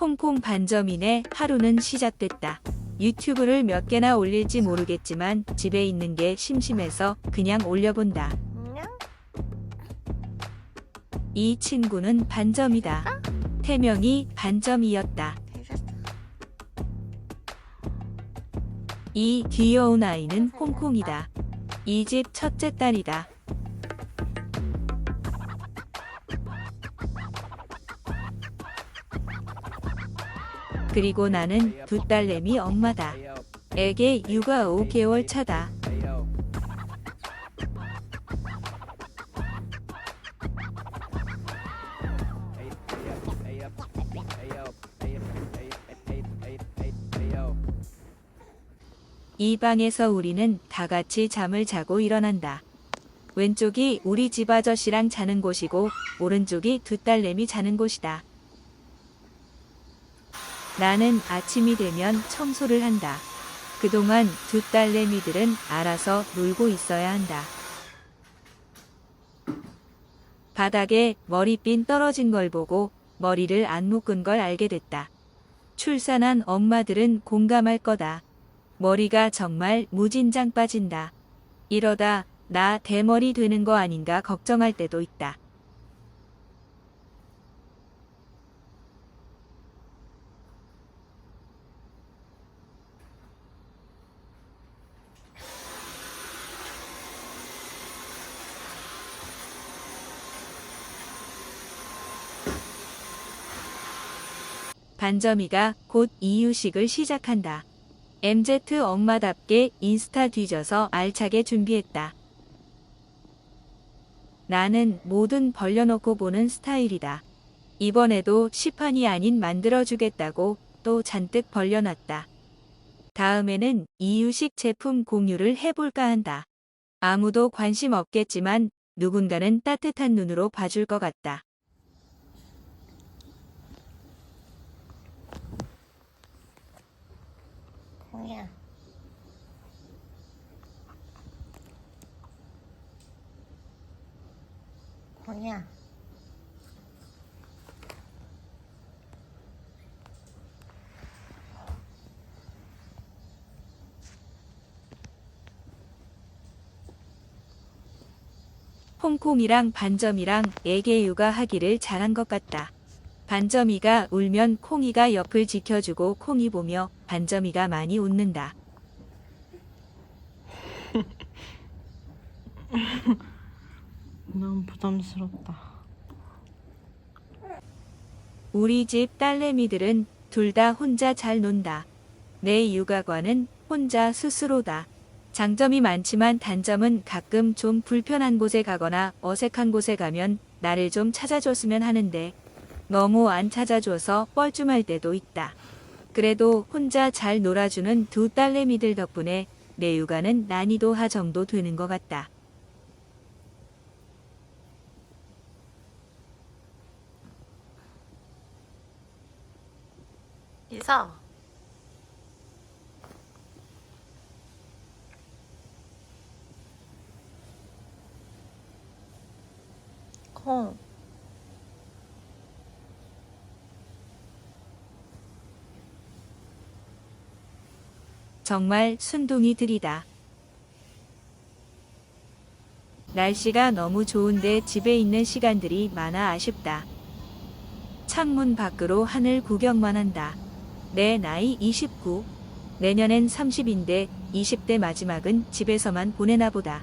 홍콩 반점인의 하루는 시작됐다. 유튜브를 몇 개나 올릴지 모르겠지만 집에 있는 게 심심해서 그냥 올려본다. 이 친구는 반점이다. 태명이 반점이었다. 이 귀여운 아이는 홍콩이다. 이 집 첫째 딸이다. 그리고 나는 두 딸내미 엄마다. 애게 육아 5개월 차다. 이 방에서 우리는 다 같이 잠을 자고 일어난다. 왼쪽이 우리 집 아저씨랑 자는 곳이고 오른쪽이 두 딸내미 자는 곳이다. 나는 아침이 되면 청소를 한다. 그동안 두 딸내미들은 알아서 놀고 있어야 한다. 바닥에 머리핀 떨어진 걸 보고 머리를 안 묶은 걸 알게 됐다. 출산한 엄마들은 공감할 거다. 머리가 정말 무진장 빠진다. 이러다 나 대머리 되는 거 아닌가 걱정할 때도 있다. 반점이가 곧 이유식을 시작한다. MZ 엄마답게 인스타 뒤져서 알차게 준비했다. 나는 뭐든 벌려놓고 보는 스타일이다. 이번에도 시판이 아닌 만들어주겠다고 또 잔뜩 벌려놨다. 다음에는 이유식 제품 공유를 해볼까 한다. 아무도 관심 없겠지만 누군가는 따뜻한 눈으로 봐줄 것 같다. 공이야. 공이야. 홍콩이랑 반점이랑 애기 육아하기를 잘한 것 같다. 반점이가 울면 콩이가 옆을 지켜주고 콩이 보며 반점이가 많이 웃는다. 너무 부담스럽다. 우리 집 딸내미들은 둘 다 혼자 잘 논다. 내 육아관은 혼자 스스로다. 장점이 많지만 단점은 가끔 좀 불편한 곳에 가거나 어색한 곳에 가면 나를 좀 찾아줬으면 하는데 너무 안 찾아줘서 뻘쭘할 때도 있다. 그래도 혼자 잘 놀아주는 두 딸내미들 덕분에 내 육아는 난이도 하 정도 되는 것 같다. 이서. 콩. 정말 순둥이들이다. 날씨가 너무 좋은데 집에 있는 시간들이 많아 아쉽다. 창문 밖으로 하늘 구경만 한다. 내 나이 29. 내년엔 30인데 20대 마지막은 집에서만 보내나 보다.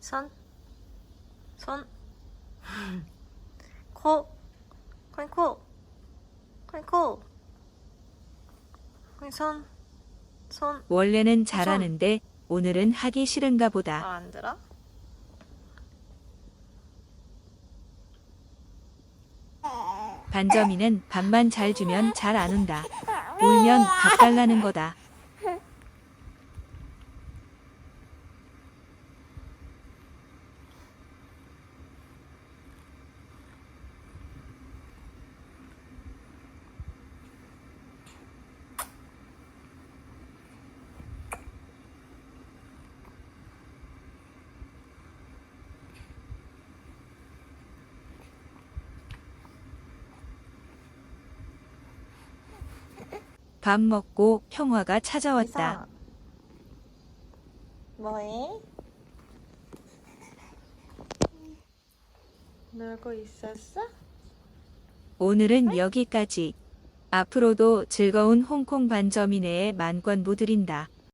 손. 손. 코. 코인 코. 코인 코. 코인 손. 손. 원래는 잘하는데 오늘은 하기 싫은가 보다. 잘안 들어? 반점이는 밥만 잘 주면 잘 안 운다. 울면 밥 달라는 거다. 밥 먹고 평화가 찾아왔다. 뭐해? 놀고 있었어? 오늘은 여기까지. 앞으로도 즐거운 홍콩 반점이네에 만권 못 드린다.